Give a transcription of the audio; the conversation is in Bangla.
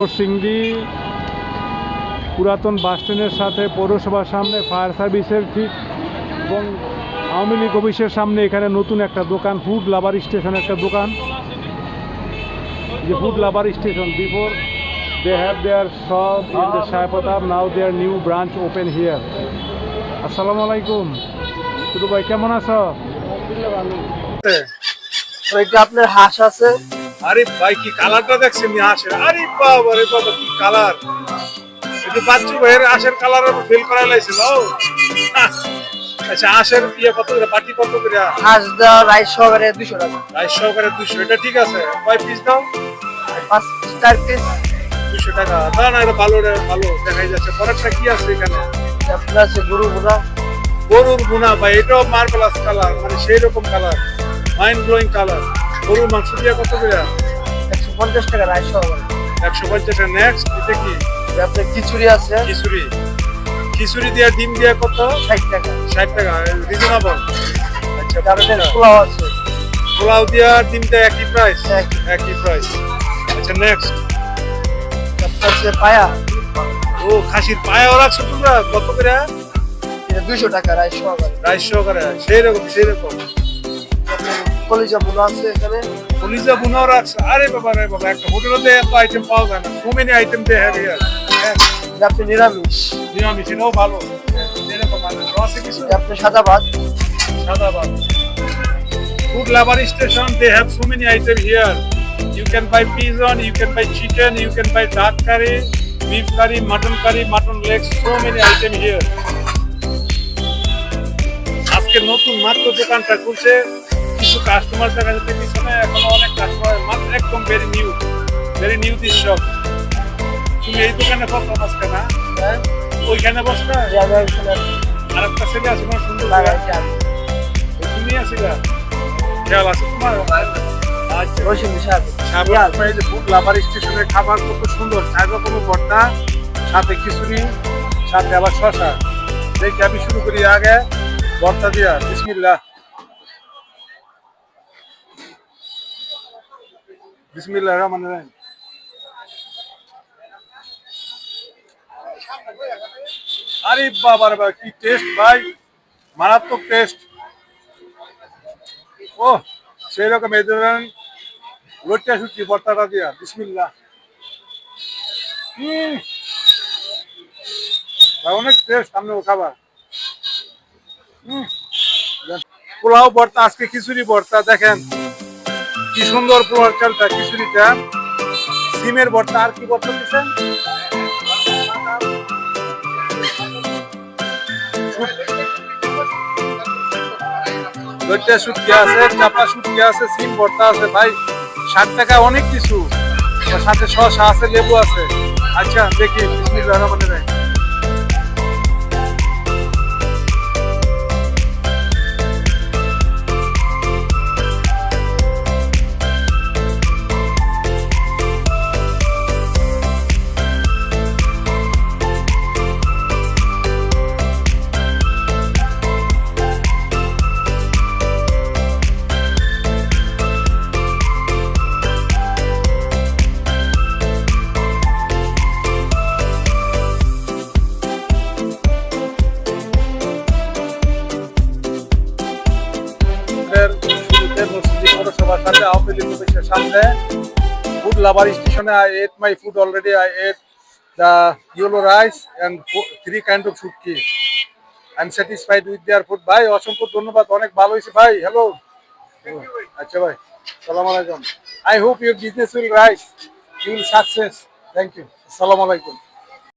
সিংড়ি পুরাতন বাস স্ট্যান্ডের সাথে পৌরসভার সামনে, ফায়ার সার্ভিসের ঠিক, এবং আওয়ামী লীগ অফিসের সামনে এখানে নতুন একটা দোকান ফুড লাভার স্টেশন একটা দোকান। যে food lover station before they have their shop in now their new branch open here আসসালামু আলাইকুম শুধু ভাই, কেমন আছো? আপনার হাঁস আছে। আরে ভাই কি কালারটা দেখছেন? নি হাঁসের আরে বাবা রে বাবা কি কালার? একটু বাচ্চু ভাইয়ের হাঁসের কালার ফিল করা লাইছে নাও আচ্ছা হাঁসের ইয়ে কত করে? বাটি কত করে? হাঁস দেওয়া রাইস সহকারে দুশো টাকা। রাইস সহকারে দুশো এটা ঠিক আছে। কয় পিস দাও? পাঁচ চার পিস দুশো টাকা। না না এটা ভালো রে ভালো। দেখাই যাচ্ছে। পরেরটা কি আছে এখানে? আপনার আছে গরু গুলা গরুর গুনা ভাই এটাও মার্বেলাস কালার মানে সেই রকম কালার মাইন্ড ব্লোয়িং কালার গরুর মাংস দিয়ে কত করে? একশো পঞ্চাশ টাকা রাইস একশো পঞ্চাশ নেক্সট এটা কি? আপনার খিচুড়ি আছে। খিচুড়ি। খিচুড়ি দিয়া ডিম দিয়া কত? ষাট টাকা। ষাট টাকা রিজনেবল আচ্ছা পোলাও আছে। পোলাও দিয়া ডিমটা একই প্রাইস একই। প্রাইস আচ্ছা নেক্সট আপনার পায়া। ও খাসির পায়াও রাখছো তোমরা? কত করে? দুশো টাকা রাইস সহকারে রাইস সহকারে। সেই রকম সেই রকম কলিজা পোলা আছে এখানে কলিজা বুনাও রাখছো আরে বাবা রে বাবা একটা হোটেলে এত আইটেম পাওয়া যায় না so many item they have here আপনি নিরামিষ নিরামিষ এটাও ভালো এরকম মানে রসে কিছু আপনি সাদা ভাত সাদা ভাত food lover station they have so many items here you can buy pigeon you can buy chicken you can buy duck curry beef curry mutton curry mutton legs so many items here আজকে নতুন মাত্র দোকানটা খুলছে কিছু কাস্টমার দেখা যাচ্ছে পিছনে এখনও অনেক কাস্টমার মাত্র একদম very new very new this shop তুমি এই দোকানে প্রথম আজকে না। হ্যাঁ। ওইখানে বসটা এই আর একটা ছেলে আছে তোমার সুন্দর। লাগাইছি তুমি আছিলা খেয়াল আছে তোমার? আচ্ছা। লাভার স্টেশনের খাবার কত সুন্দর। চার রকমের ভর্তা সাথে খিচুড়ি সাথে আবার শশা দেখি আমি শুরু করি আগে। ভর্তা দিয়া। বিসমিল্লাহ। বিসমিল্লাহ রহমান রহিম। আরে বাবা রে বাবা, কি টেস্ট ভাই? মারাত্মক টেস্ট ও সেই রকম এই ধরনের লোটটা শুটকি, ভর্তাটা দিয়া, বিসমিল্লাহ। অনেক টেস্ট সামনে খাবার। পোলাও ভর্তা, আজকে খিচুড়ি ভর্তা, দেখেন। কি সুন্দর পোলার চালটা খিচুড়িটা সিমের ভর্তা, আর কি ভর্তা দিচ্ছেন আছে, চাপা শুটকি আছে, সিম ভর্তা আছে। ভাই, ষাট টাকা অনেক কিছু। সাথে শসা আছে, লেবু আছে। আচ্ছা দেখি বিসমিল্লাহ রহমানির রহিম। পৌরসভার সাথে আওয়ামী লীগ অফিসের সামনে। ফুড লাভার স্টেশনে I ate my food already I ate the yellow rice and three kind of shutki I am satisfied with their food ভাই, অসংখ্য ধন্যবাদ। অনেক ভালো হয়েছে ভাই। হ্যালো আচ্ছা ভাই, সালাম আলাইকুম। I hope your business will rise you will success thank you আসসালামু আলাইকুম।